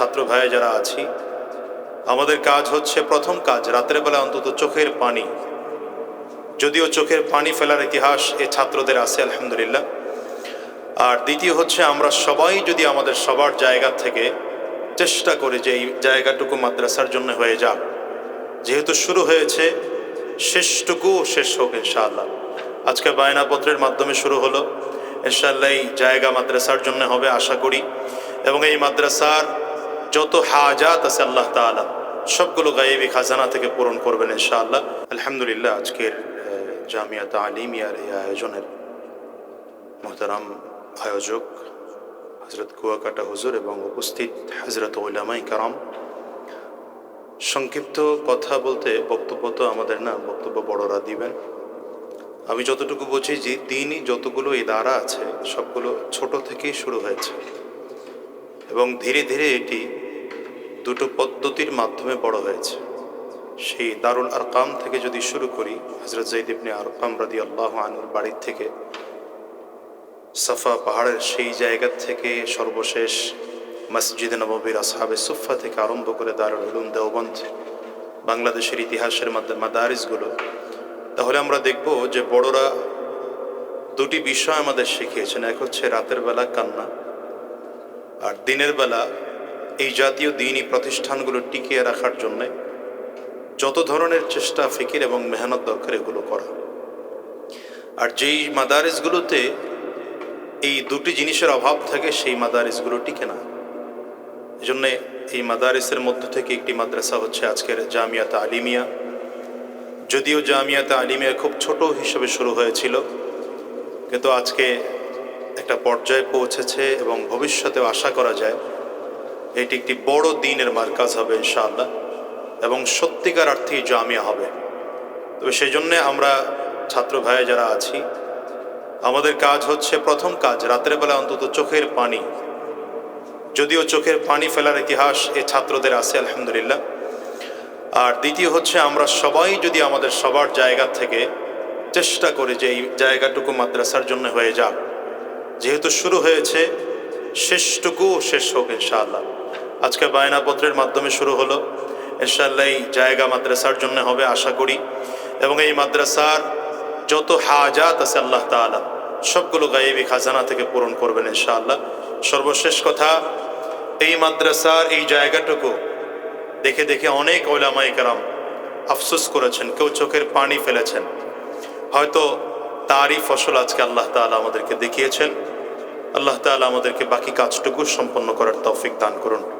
ছাত্র ভাই যারা আছি, আমাদের কাজ হচ্ছে প্রথম কাজ, রাতের বেলা অন্তত চোখের পানি। যদিও চোখের পানি ফেলার ইতিহাস এ ছাত্রদের আছে, আলহামদুলিল্লাহ। আর দ্বিতীয় হচ্ছে আমরা সবাই যদি আমাদের সবার জায়গা থেকে চেষ্টা করি যে এই জায়গাটুকু মাদ্রাসার জন্য হয়ে যাক। যেহেতু শুরু হয়েছে শেষটুকু শেষ হোক ইনশাআল্লাহ। আজকে বায়নাপত্রের মাধ্যমে শুরু হলো। ইনশাআল্লাহ এই জায়গা মাদ্রাসার জন্য হবে, আশা করি। এবং এই মাদ্রাসার যত হাজাত আছে আল্লাহ তাআলা, সবগুলো গায়েবী খাজানা থেকে পূরণ করবেন ইনশাআল্লাহ। আলহামদুলিল্লাহ, আজকের জামিয়া তালিমিয়ার এই আয়োজনের মোহতারাম আয়োজক হজরত কুয়াকাটা হুজুর এবং উপস্থিত হজরত ওলামাই কারাম। সংক্ষিপ্ত কথা বলতে বক্তব্য তো আমাদের না, বক্তব্য বড়রা দিবেন। আমি যতটুকু বুঝি যে দিনই যতগুলো ইদারা আছে, সবগুলো ছোট থেকেই শুরু হয়েছে। এবং ধীরে ধীরে এটি দুটো পদ্ধতির মাধ্যমে বড় হয়েছে। সেই দারুল আরকাম থেকে যদি শুরু করি হজরত জৈদ ইবনে আরকাম রাদি আল্লাহ আনুর বাড়ির থেকে, সাফা পাহাড়ের সেই জায়গা থেকে সর্বশেষ মসজিদ নববীর আসহাবে সুফা থেকে আরম্ভ করে দারুল উলুম দেওবন্দ, বাংলাদেশের ইতিহাসের মাদারিসগুলো, তাহলে আমরা দেখব যে বড়রা দুটি বিষয় আমাদের শিখিয়েছেন। এক হচ্ছে রাতের বেলা কান্না, আর দিনের বেলা এই জাতীয় দিনই প্রতিষ্ঠানগুলো টিকিয়ে রাখার জন্যে যত ধরনের চেষ্টা, ফিকির এবং মেহনত দরকার এগুলো করা। আর যেই মাদারিসগুলোতে এই দুটি জিনিসের অভাব থাকে, সেই মাদারিসগুলো টিকে না। এই জন্যে এই মাদারিসের মধ্য থেকে একটি মাদ্রাসা হচ্ছে আজকের জামিয়াত আলিমিয়া যদিও জামিয়াতে আলিমিয়া খুব ছোট হিসেবে শুরু হয়েছিল, কিন্তু আজকে একটা পর্যায়ে পৌঁছেছে এবং ভবিষ্যতেও আশা করা যায় এটি একটি বড় দিনের মার্কাজ হবে, ইনশাআল্লাহ, এবং সত্যিকার অর্থেই জামিয়া হবে। তবে সেই জন্যে আমরা ছাত্র ভাই যারা আছি, আমাদের কাজ হচ্ছে প্রথম কাজ, রাতের বেলা অন্তত চোখের পানি। যদিও চোখের পানি ফেলার ইতিহাস এ ছাত্রদের আছে, আলহামদুলিল্লাহ। আর দ্বিতীয় হচ্ছে আমরা সবাই যদি আমাদের সবার জায়গা থেকে চেষ্টা করি যে এই জায়গাটুকু মাদ্রাসার জন্য হয়ে যাক। যেহেতু শুরু হয়েছে শেষটুকু শেষ হোক, ইনশাআল্লাহ। আজকে বায়নাপত্রের মাধ্যমে শুরু হলো। ইনশাআল্লাহ এই জায়গা মাদ্রাসার জন্য হবে আশা করি। এবং এই মাদ্রাসার যত হাজাত আছে আল্লাহ তাআলা, সবগুলো গায়েবী খাজানা থেকে পূরণ করবেন ইনশাআল্লাহ। সর্বশেষ কথা, এই মাদ্রাসার এই জায়গাটুকু দেখে দেখে অনেক ওলামাই কারাম আফসোস করেছেন, কেউ চোখের পানি ফেলেছেন। হয়তো তারই ফসল আজকে আল্লাহ তাআলা আমাদেরকে দেখিয়েছেন। আল্লাহ তাআলা আমাদেরকে বাকি কাজটুকু সম্পন্ন করার তৌফিক দান করুন।